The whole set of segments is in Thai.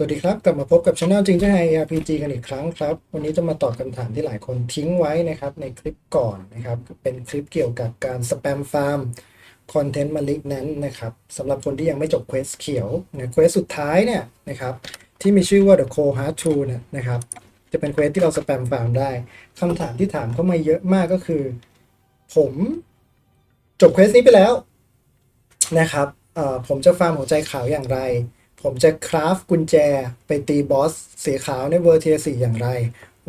สวัสดีครับ กลับมาพบกับช anel จริงใจ RPG กันอีกครั้งครับ วันนี้จะมาตอบคำถามที่หลายคนทิ้งไว้นะครับ ในคลิปก่อนนะครับ เป็นคลิปเกี่ยวกับการสแปมฟาร์มคอนเทนต์มาลิกนั้นนะครับสำหรับคนที่ยังไม่จบเควสเขียวนะเควสสุดท้ายเนี่ยนะครับ ที่มีชื่อว่า The Cold Heart 2เนี่ยนะครับ จะเป็นเควสที่เราสแปมฟาร์มได้คำถามที่ถามเข้ามาเยอะมากก็คือ ผมจบเควสนี้ไปแล้วนะครับผมจะฟาร์มหัวใจขาวอย่างไร ผมจะคราฟกุญแจไปตีบอสสีขาวในเวอร์เทียสี่อย่างไร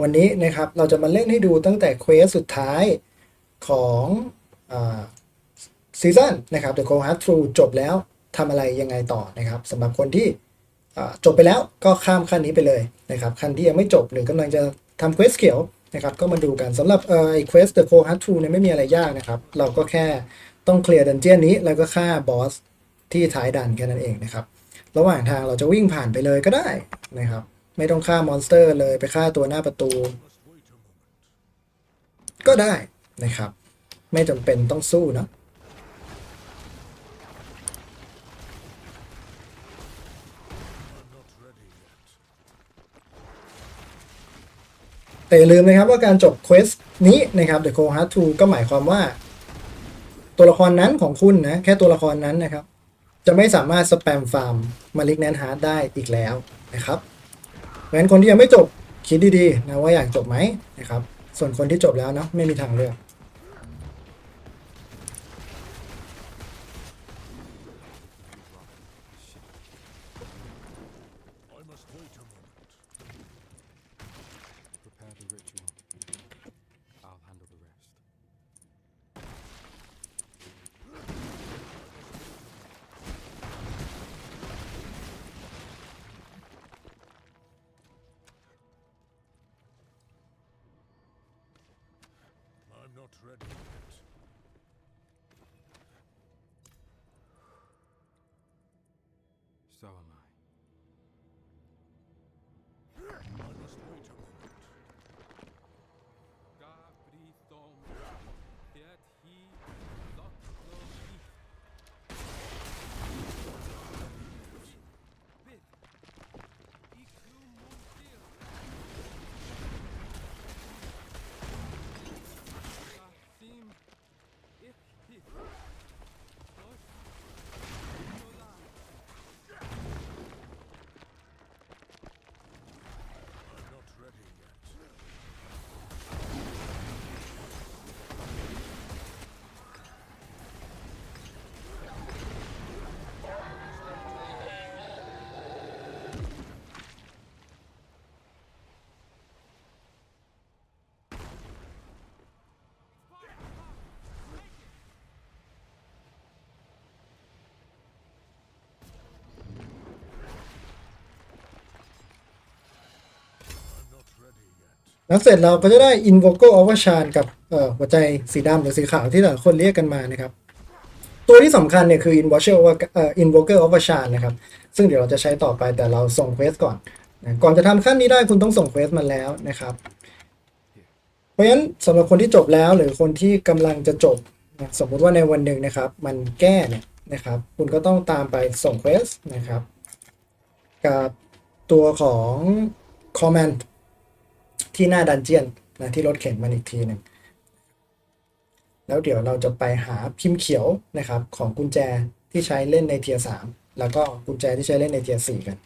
วันนี้นะครับเราจะมาเล่นให้ดูตั้งแต่เควสสุดท้ายของซีซั่นนะครับ The Cold Heart True จบแล้วทำอะไรยังไงต่อนะครับสำหรับคนที่จบไปแล้วก็ข้ามขั้นนี้ไปเลยนะครับขั้นที่ยังไม่จบหรือกำลังจะทำเควสเขียวนะครับก็มาดูกันสำหรับเอ่อไอ้เควส The Cold Heart True เนี่ยไม่มีอะไรยากนะครับ เราก็แค่ต้องเคลียร์ดันเจียนนี้แล้วก็ฆ่าบอสที่ท้ายดันแค่นั้นเองนะครับ ระหว่างทางเราจะวิ่งผ่านไปเลยก็ได้นะครับ ไม่ต้องฆ่ามอนสเตอร์เลยไปฆ่าตัวหน้าประตู ก็ได้นะครับ ไม่จำเป็นต้องสู้นะแต่อย่าลืมนะครับว่าการจบเควสนี้นะครับ The Cold Heart 2ก็หมายความว่า ตัวละครนั้นของคุณนะ แค่ตัวละครนั้นนะครับ จะไม่สามารถสแปมฟาร์มมาลิกแนนฮาร์ดได้อีกแล้วนะครับงั้นคนที่ยังไม่จบคิดดีๆนะว่าอยากจบไหมนะครับ ส่วนคนที่จบแล้วเนาะไม่มีทางเลือก not ready yet. แล้วเสร็จเราก็จะได้ Invoker of a c h a n กับเอ่อหัวใจสีดำหรือสีขาวที่หลายคนเรียกกันมานะครับ ตัวที่สำคัญเนี่ยคือ Invoker of a- เอ่อ Invoker of a c h a n นะครับ ซึ่งเดี๋ยวเราจะใช้ต่อไปแต่เราส่งเควสก่อนนะก่อนจะทำขั้นนี้ได้คุณต้องส่งเควสมาแล้วนะครับ เพราะฉะนั้นสำหรับคนที่จบแล้วหรือคนที่กำลังจะจบ สมมุติว่าในวันหนึ่งนะครับ มันแก้เนี่ยนะครับ คุณก็ต้องตามไปส่งเควสนะครับ กับตัวของ Command ที่หน้าดันเจียนนะที่รถเข็นมันอีกทีหนึ่งแล้วเดี๋ยวเราจะไปหาพิมพ์เขียวนะครับของกุญแจที่ใช้เล่นในเทียสามแล้วก็กุญแจที่ใช้เล่นในเทียสี่กัน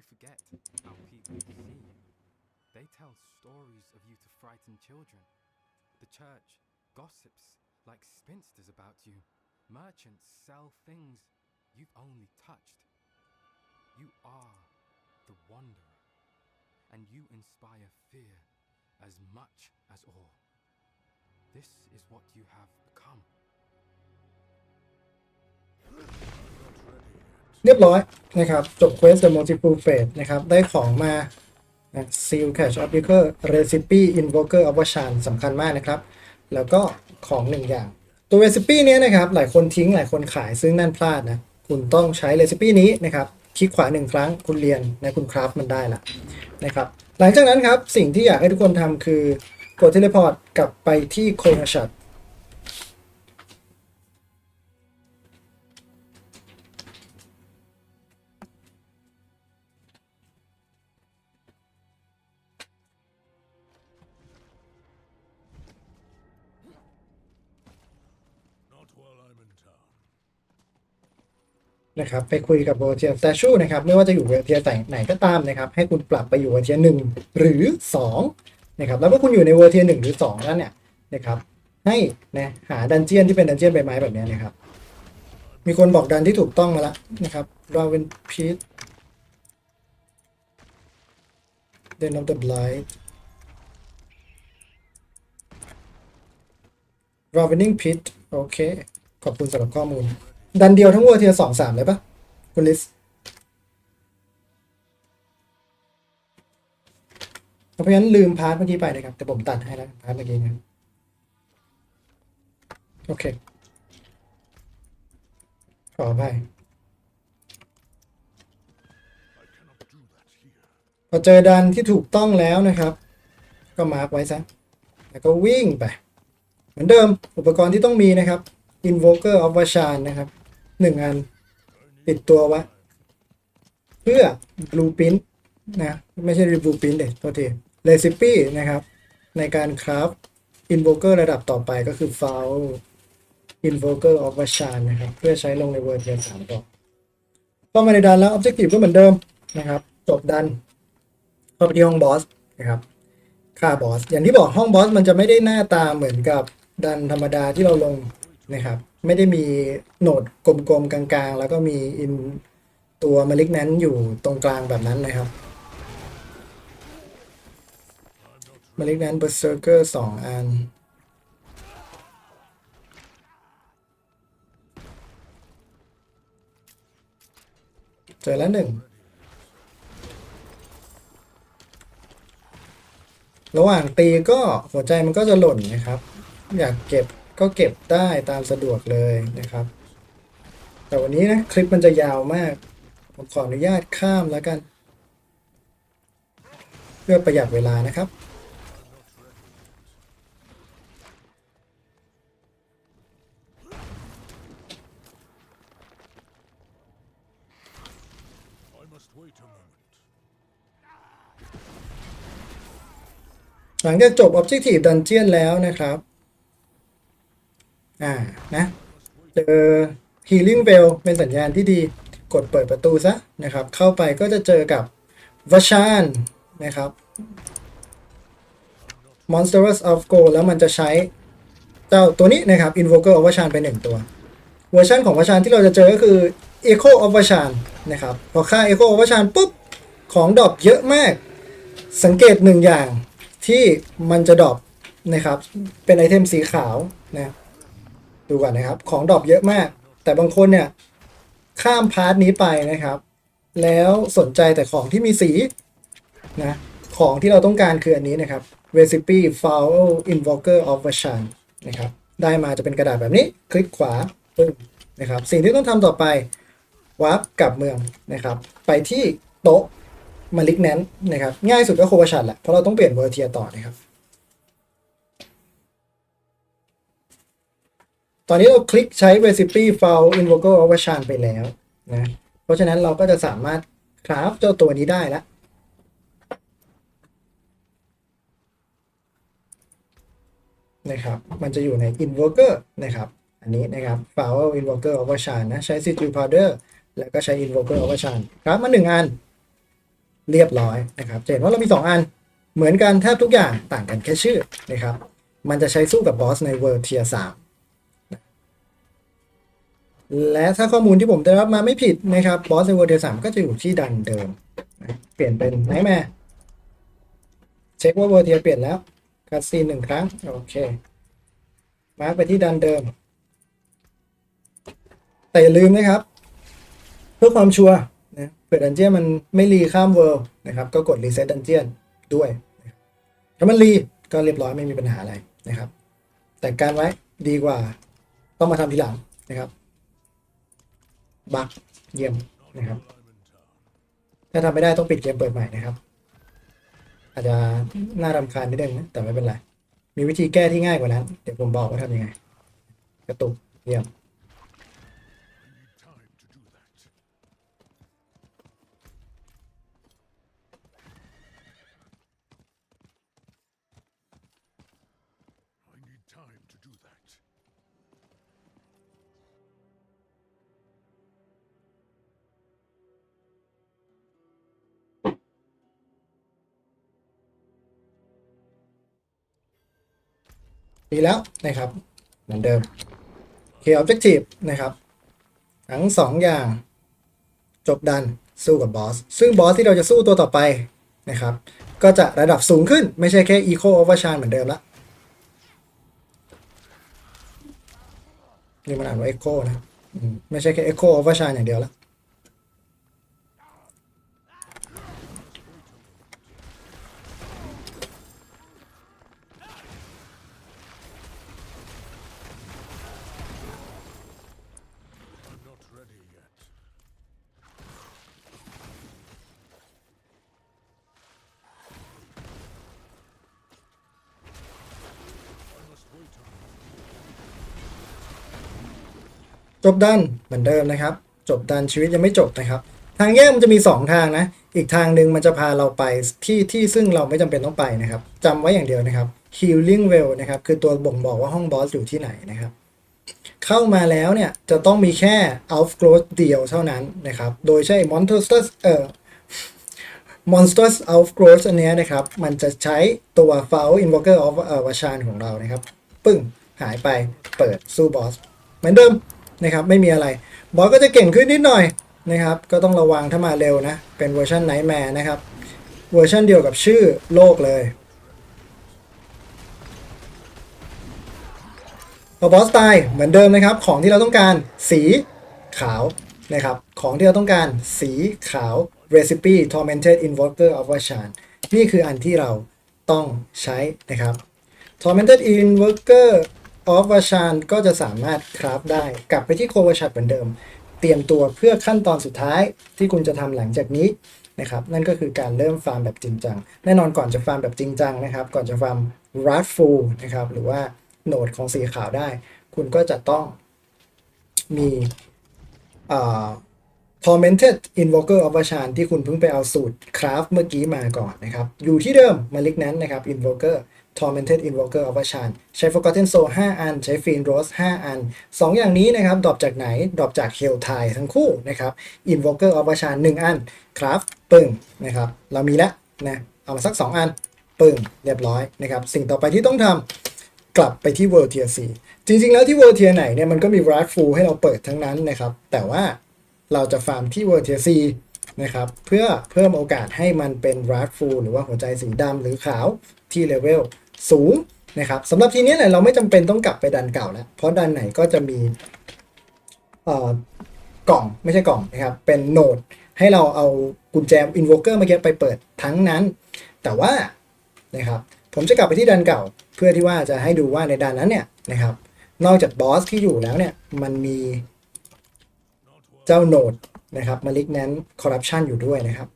You forget how people see you. They tell stories of you to frighten children. The church gossips like spinsters about you. Merchants sell things you've only touched. You are the wanderer, and you inspire fear as much as awe. This is what you have become. เรียบร้อยนะครับจบ Quest The Multiple Fate นะครับได้ของมานะ Seal Cash of b i c e r Recipe Invoker of a c h a n สำคัญมากนะครับ แล้วก็ของหนึ่งอย่าง ตัว Recipe เนี้ยนะครับ หลายคนทิ้งหลายคนขายซึ่งนั่นพลาดนะ คุณต้องใช้ Recipe นี้นะครับ คลิกขวาหนึ่งครั้งคุณเรียนนะคุณคราฟมันได้ละนะครับ หลังจากนั้นครับ สิ่งที่อยากให้ทุกคนทำคือกดเทเลพอร์ตกลับไปที่โคนาชัด นะครับไปคุยกับโวเทียสแตชูนะครับไม่ว่าจะอยู่เวเทียไหนก็ตามนะครับให้คุณปรับไปอยู่เวเทียหนึ่งหรือสองนะครับแล้วเมื่อคุณอยู่ในเวเทียหนึ่งหรือสองแล้วเนี่ยนะครับให้นะหาดันเจียนที่เป็นดันเจียนใบไม้แบบนี้นะครับ มีคนบอกดันที่ถูกต้องมาแล้วนะครับราเวนพีทเดนอ of the blind Ravening Pit โอเค ขอบคุณสำหรับข้อมูล ดันเดียวทั้งวัวเทียสองสามเลยปะคุณลิสเพราะฉะนั้นลืมพาร์ทเมื่อกี้ไปนะครับ แต่ผมตัดให้แล้วพาร์ทเมื่อกี้นะโอเค ขออภัยพอเจอดันที่ถูกต้องแล้วนะครับ ก็มาร์กไว้ซะ แล้วก็วิ่งไป เหมือนเดิมอุปกรณ์ที่ต้องมีนะครับ Invoker of Vashan นะครับ หนึ่งอัน ติดตัวไว้เพื่อ Blueprint นะไม่ใช่ Blueprint เด็ดโทษที Recipe นะครับ ในการคราฟ Invoker ระดับต่อไปก็คือ Foul Invoker of Vashan นนะครับ เพื่อใช้ลงในเวอร์เทียสามต่อเข้ามาในดันแล้ว Objective ก็เหมือนเดิมนะครับจบดันเข้าไปที่ห้องบอสนะครับฆ่าบอสอย่างที่บอกห้องบอสมันจะไม่ได้หน้าตาเหมือนกับดันธรรมดาที่เราลงนะครับ ไม่ได้มีโหนดกลมๆกลางๆ แล้วก็มีอินตัวมาลิกนั้นอยู่ตรงกลางแบบนั้นนะครับมาลิกนั้นเบอร์เซอร์เกอร์สองอันเจอแล้วหนึ่งระหว่างตีก็หัวใจมันก็จะหล่นนะครับ อยากเก็บ ก็เก็บได้ตามสะดวกเลยนะครับ แต่วันนี้นะคลิปมันจะยาวมาก ผมขออนุญาตข้ามแล้วกัน เพื่อประหยัดเวลานะครับหลังจากจบ Objective Dungeon แล้วนะครับ อ่านะเจอ Healing Bell เป็นสัญญาณที่ดีกดเปิดประตูซะนะครับ เข้าไปก็จะเจอกับ v a s h a n นะครับ Monsters of Gold แล้วมันจะใช้เจ้าตัวนี้นะครับ Invoker of v a s h a n ไปหนึ่งตัว เวอร์ชันของ v a s h a n ที่เราจะเจอก็คือ Echo of v a s h a n นะครับ พอค่า Echo of v a s h a n ปุ๊บ ของดรอปเยอะมาก สังเกตหนึ่งอย่างที่มันจะดรอปนะครับ เป็นไอเทมสีขาวนะ ดูก่อนนะครับ ของดรอปเยอะมาก แต่บางคนเนี่ย ข้ามพาร์ทนี้ไปนะครับ แล้วสนใจแต่ของที่มีสีนะ ของที่เราต้องการคืออันนี้นะครับ recipe foul invoker of v a s h a n นะครับ ได้มาจะเป็นกระดาษแบบนี้ คลิกขวาปึ้งนะครับ สิ่งที่ต้องทำต่อไปวาร์ปกลับเมืองนะครับ ไปที่โต๊ะมาลิกแนนนะครับ ง่ายสุดก็โควาชันแหละ เพราะเราต้องเปลี่ยนเวอร์เทียต่อนะครับ ตอนนี้เราคลิกใช้ recipe file invoker of a c h a n ไปแล้วนะ เพราะฉะนั้นเราก็จะสามารถคราฟเจ้าตัวนี้ได้แล้วนะครับ มันจะอยู่ใน invoker นะครับ อันนี้นะครับ file invoker of a c h a n นะใช้ sigil powder แล้วก็ใช้ invoker of a c h a n ครับมาหนึ่งอันเรียบร้อยนะครับเห็นว่าเรามี 2 อันเหมือนกันแทบทุกอย่างต่างกันแค่ชื่อนะครับ มันจะใช้สู้กับบอสในเวอร์เทียสาม และถ้าข้อมูลที่ผมได้รับมาไม่ผิดนะครับบอสในเวอร์เทียสามก็จะอยู่ที่ดันเดิม เปลี่ยนเป็นไหนแม่เช็คว่าเวอร์เทียเปลี่ยนแล้วคัดซีนหนึ่งครั้ง โอเค มาร์กไปที่ดันเดิม แต่อย่าลืมนะครับ เพื่อความชัวร์นะเผื่อดันเจียนมันไม่รีข้ามเวิลด์นะครับ ก็กดรีเซ็ตดันเจียนด้วยถ้ามันรีก็เรียบร้อยไม่มีปัญหาอะไรนะครับ แต่การไว้ดีกว่าต้องมาทำทีหลังนะครับ บักเยี่ยมนะครับ ถ้าทำไม่ได้ต้องปิดเกมเปิดใหม่นะครับ อาจจะน่ารำคาญนิดนึงนะแต่ไม่เป็นไร มีวิธีแก้ที่ง่ายกว่านั้น เดี๋ยวผมบอกว่าทำยังไง กระตุกเยี่ยม ดีแล้วนะครับ เหมือนเดิม Key Objective นะครับทั้งสองอย่าง จบดันสู้กับบอส ซึ่งบอสที่เราจะสู้ตัวต่อไปนะครับ ก็จะระดับสูงขึ้นไม่ใช่แค่ Eco Overcharge เหมือนเดิมละนี่มันอ่านว่า Echo นะไม่ใช่แค่ Echo Overcharge อย่างเดียวละ จบดันเหมือนเดิมนะครับ จบดันชีวิตยังไม่จบนะครับ ทางแยกมันจะมี 2 ทางนะ อีกทางหนึ่งมันจะพาเราไปที่ที่ซึ่งเราไม่จำเป็นต้องไปนะครับจำไว้อย่างเดียวนะครับ Healing Well นะครับคือตัวบ่งบอกว่าห้องบอสอยู่ที่ไหนนะครับเข้ามาแล้วเนี่ยจะต้องมีแค่ Outgrowth เดียวเท่านั้นนะครับ โดยใช้ Monsters เอ่อ Monsters Outgrowth อันนี้นะครับ มันจะใช้ตัว Foul Invoker of เอ่อ Vashan ของเรานะครับ ปึ้งหายไปเปิดสู้บอสเหมือนเดิม นะครับไม่มีอะไร บอสก็จะเก่งขึ้นนิดหน่อยนะครับ ก็ต้องระวังถ้ามาเร็วนะ เป็นเวอร์ชันไนท์แมร์นะครับ เวอร์ชันเดียวกับชื่อโลกเลยพอบอสตายเหมือนเดิมนะครับ ของที่เราต้องการสีขาวนะครับ ของที่เราต้องการสีขาว Recipe Tormented Invoker of Vashan นี่คืออันที่เราต้องใช้นะครับ Tormented Invoker of Vashan ก็จะสามารถคราฟได้กลับไปที่โควชัดเหมือนเดิม เตรียมตัวเพื่อขั้นตอนสุดท้ายที่คุณจะทำหลังจากนี้นะครับนั่นก็คือการเริ่มฟาร์มแบบจริงจัง แน่นอนก่อนจะฟาร์มแบบจริงจังนะครับ ก่อนจะฟาร์มรัดฟูลนะครับหรือว่าโหนดของสีขาวได้ คุณก็จะต้องมีอ่า Tormented Invoker of Vashan ที่คุณเพิ่งไปเอาสูตรคราฟเมื่อกี้มาก่อนนะครับ อยู่ที่เดิม Malignant นะครับ Invoker Tormented Invoker of Vashan ใช้ Forgotten Soul 5 อัน ใช้ Fiend Rose 5 อัน 2 อย่างนี้นะครับ ดรอปจากไหน ดรอปจาก Hell Tide ทั้งคู่นะครับ Invoker of Vashan 1 อันคราฟปึ้งนะครับ เรามีแล้วนะ เอามาสัก 2 อันปึ้งเรียบร้อยนะครับ สิ่งต่อไปที่ต้องทำกลับไปที่ World Tier 4จริง ๆ แล้วที่ World Tier ไหนเนี่ยมันก็มี r a d f u l ให้เราเปิดทั้งนั้นนะครับ แต่ว่า เราจะฟาร์มที่ World Tier 4นะครับ เพื่อเพิ่มโอกาสให้มันเป็น r a d f u l หรือว่าหัวใจสีดำหรือขาวที่เลเวลสูงนะครับสำหรับทีนี้เนี่ยเราไม่จำเป็นต้องกลับไปดันเก่าแล้ว เพราะดันไหนก็จะมีเอ่อกล่องไม่ใช่กล่องนะครับ เป็นโนดให้เราเอากุญแจ Invoker เมื่อกี้ไปเปิดทั้งนั้น แต่ว่านะครับผมจะกลับไปที่ดันเก่า เพื่อที่ว่าจะให้ดูว่าในดันนั้นเนี่ยนะครับนอกจากบอสที่อยู่แล้วเนี่ยมันมี เจ้าโนดนะครับมาลิกนั้นคอร์รัปชันอยู่ด้วยนะครับ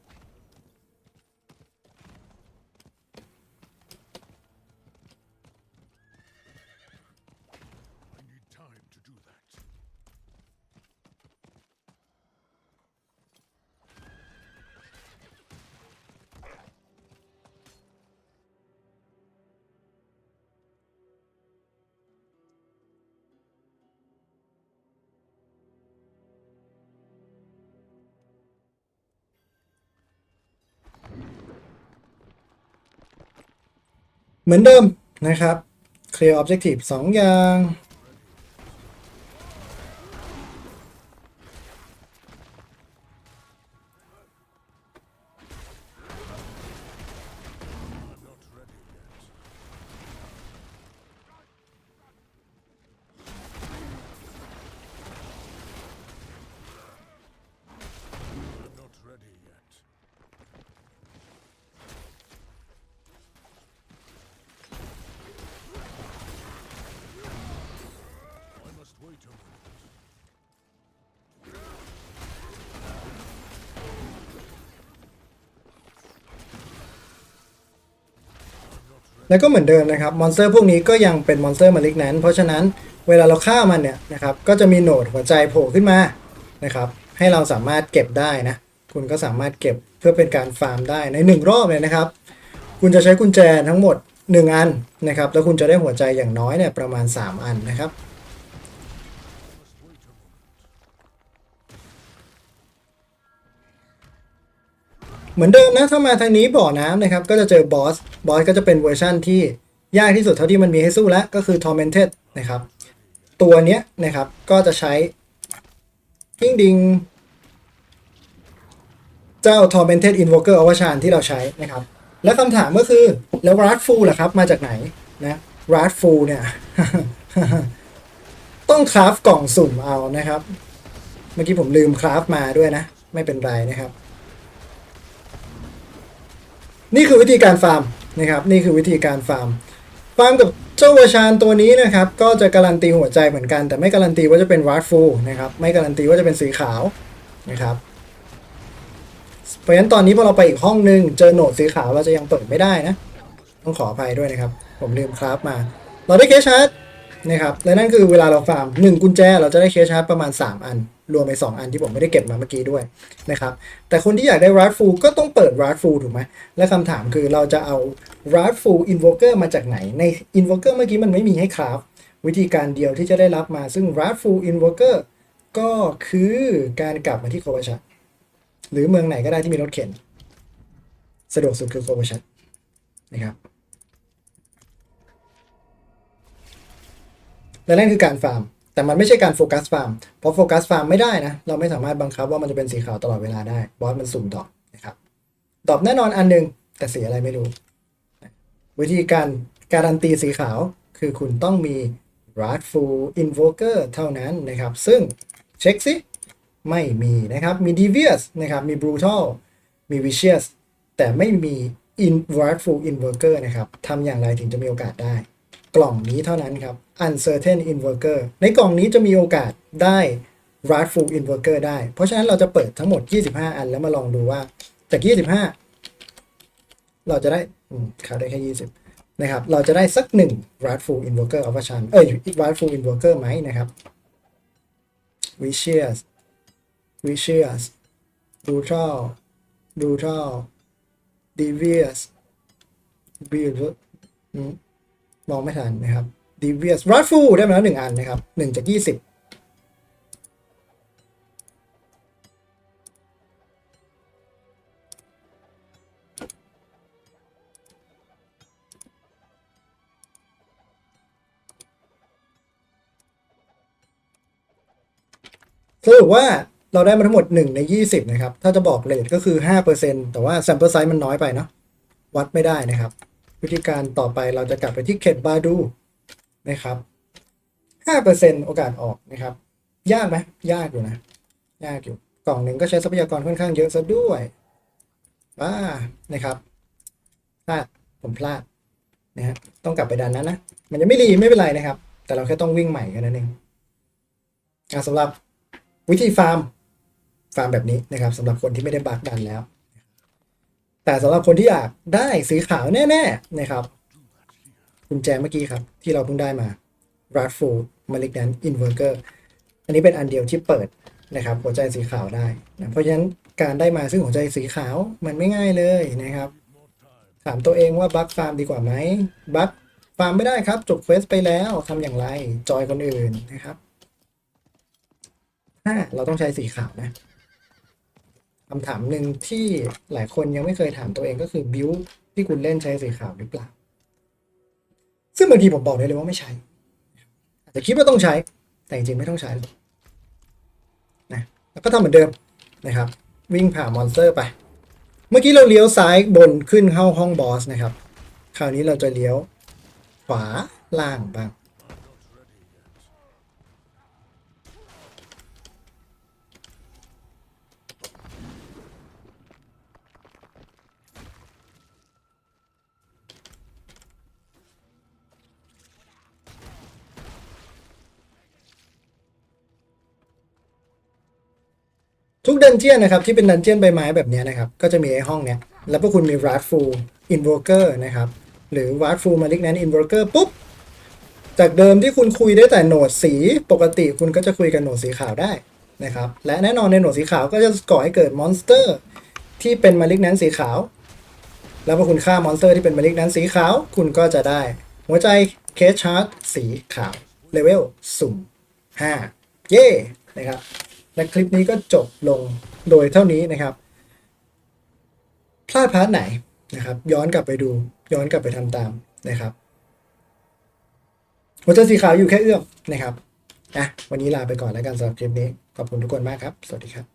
เหมือนเดิมนะครับ clear objective 2 อย่าง แล้วก็เหมือนเดิมนะครับมอนสเตอร์พวกนี้ก็ยังเป็นมอนสเตอร์มาลิกนั้น เพราะฉะนั้นเวลาเราฆ่ามันเนี่ยนะครับก็จะมีโหนดหัวใจโผล่ขึ้นมานะครับให้เราสามารถเก็บได้นะคุณก็สามารถเก็บเพื่อเป็นการฟาร์มได้ในหนึ่งรอบเลยนะครับ คุณจะใช้กุญแจทั้งหมด 1 อันนะครับแล้วคุณจะได้หัวใจอย่างน้อยเนี่ยประมาณ 3 อันนะครับเหมือนเดิมนะถ้ามาทางนี้บ่อน้ำนะครับ ก็จะเจอบอส บอสก็จะเป็นเวอร์ชั่นที่ยากที่สุดเท่าที่มันมีให้สู้แล้วก็คือ Tormented นะครับ ตัวเนี้ยนะครับก็จะใช้กิ้งดิง เจ้า Tormented Invoker o v e r s h a n ที่เราใช้นะครับ แล้วคำถามก็คือ แล้ว r a d f u l ล่ะครับ มาจากไหนนะ r a d f u l เนี่ย ต้องคราฟกล่องสุ่มเอานะครับ เมื่อกี้ผมลืมคราฟมาด้วยนะ ไม่เป็นไรนะครับ นี่คือวิธีการฟาร์ม นะครับนี่คือวิธีการฟาร์ม ฟาร์มกับเจ้าวชานตัวนี้นะครับก็จะการันตีหัวใจเหมือนกัน แต่ไม่การันตีว่าจะเป็นวาร์ดฟูนะครับไม่การันตีว่าจะเป็นสีขาวนะครับเพราะฉะนั้นตอนนี้พอเราไปอีกห้องนึงเจอโหนดสีขาวเราจะยังเปิดไม่ได้นะ ต้องขออภัยด้วยนะครับ ผมลืมคราฟมา เราได้เคชาร์ นะครับและนั่นคือเวลาเราฟาร์มหนึ่งกุญแจเราจะได้เคสชาร์จประมาณ 3 อัน รวมไป 2 อันที่ผมไม่ได้เก็บมาเมื่อกี้ด้วยนะครับแต่คนที่อยากได้ r a d f u l ก็ต้องเปิด r a d f u l ถูกไหมและคำถามคือเราจะเอา r a d f u l Invoker มาจากไหนใน Invoker เมื่อกี้มันไม่มีให้คราฟวิธีการเดียวที่จะได้รับมาซึ่ง r a d f u l Invoker ก็คือการกลับมาที่โคบาชะหรือเมืองไหนก็ได้ที่มีรถเข็น สะดวกสุดคือโคบาชะนะครับ และนั่นคือการฟาร์ม แต่มันไม่ใช่การโฟกัสฟาร์ม เพราะโฟกัสฟาร์มไม่ได้นะ เราไม่สามารถบังคับว่ามันจะเป็นสีขาวตลอดเวลาได้ บอสมันสุ่มดอกนะครับดอกแน่นอนอันหนึง แต่สีอะไรไม่รู้ วิธีการการันตีสีขาวคือคุณต้องมี Wrathful Invoker เท่านั้นนะครับ ซึ่งเช็คสิไม่มีนะครับ มี Devious นะครับ มี Brutal มี Vicious แต่ไม่มี In Wrathful Invoker นะครับทำอย่างไรถึงจะมีโอกาสได้ กล่องนี้เท่านั้นครับ Uncertain Invoker ในกล่องนี้จะมีโอกาสได้ Wrathful Invoker ได้ เพราะฉะนั้นเราจะเปิดทั้งหมด 25 อันแล้วมาลองดูว่าจาก 25 เราจะได้ขาได้แค่ 20 นะครับ เราจะได้สักหนึ่ง Wrathful Invoker of a c h a n เอ้ย Wrathful Invoker ไหมนะครับ Vicious Vicious Brutal Brutal Devious Beautiful อื มองไม่ทันนะครับ Devious Wrathful ได้มาแล้วหนึ่งอันนะครับหนึ่งจากยี่สิบสรุปว่าเราได้มาทั้งหมด 1 ใน 20 นะครับ ถ้าจะบอกเลทก็คือ 5%แต่ว่า sample size มันน้อยไปเนาะวัดไม่ได้นะครับ วิธีการต่อไปเราจะกลับไปที่เขตบาดูนะครับห้าเปอร์เซ็นโอกาสออกนะครับ ยากไหมยากอยู่นะ ยากอยู่กล่องหนึ่งก็ใช้ทรัพยากรค่อนข้างเยอะซะด้วยว้านะครับพลาดผมพลาดนะฮะต้องกลับไปดันนั้นนะ มันยังไม่รีไม่เป็นไรนะครับ แต่เราแค่ต้องวิ่งใหม่แค่นั้นเองสำหรับวิธีฟาร์มฟาร์มแบบนี้นะครับสำหรับคนที่ไม่ได้บักดันแล้ว แต่สำหรับคนที่อยากได้สีขาวแน่ๆนะครับกุญแจเมื่อกี้ครับ ที่เราเพิ่งได้มา r a d f u l Malignant Invoker อันนี้เป็นอันเดียวที่เปิดนะครับ หัวใจสีขาวได้นะเพราะฉะนั้นการได้มาซึ่งหัวใจสีขาวมันไม่ง่ายเลยนะครับ ถามตัวเองว่าบัคฟาร์มดีกว่าไหมบัคฟาร์มไม่ได้ครับ จบเควสไปแล้วทำอย่างไร จอยคนอื่นนะครับถ้าเราต้องใช้สีขาวนะ คำถามหนึ่งที่หลายคนยังไม่เคยถามตัวเองก็คือบิวที่คุณเล่นใช้สีขาวหรือเปล่า ซึ่งบางทีผมบอกได้เลยว่าไม่ใช้อาจจะคิดว่าต้องใช้ แต่จริงๆไม่ต้องใช้นะแล้วก็ทำเหมือนเดิมนะครับ วิ่งผ่ามอนสเตอร์ไป เมื่อกี้เราเลี้ยวซ้ายบนขึ้นเข้าห้องบอสนะครับ คราวนี้เราจะเลี้ยวขวาล่างบ้าง ทุกดันเจียนนะครับที่เป็นดันเจียนใบไม้แบบนี้นะครับก็จะมีไอ้ห้องเนี้ยแล้วพวกคุณมี Wrathful Invoker นะครับหรือ Wrathful Malignant Invoker ปุ๊บจากเดิมที่คุณคุยได้แต่โหนดสีปกติคุณก็จะคุยกับโหนดสีขาวได้นะครับและแน่นอนในโหนดสีขาวก็จะก่อให้เกิดมอนสเตอร์ที่เป็น Malignant สีขาว แล้วพอคุณฆ่ามอนสเตอร์ที่เป็น Malignant สีขาว คุณก็จะได้ หัวใจเคสชาร์ตสีขาวเลเวลสุ่ม5เย่นะครับ และคลิปนี้ก็จบลงโดยเท่านี้นะครับ พลาดพาร์ทไหนนะครับ ย้อนกลับไปดู ย้อนกลับไปทำตามนะครับหัวใจสีขาวอยู่แค่เอื้อมนะครับอะวันนี้ลาไปก่อนแล้วกันสำหรับคลิปนี้ ขอบคุณทุกคนมากครับ สวัสดีครับ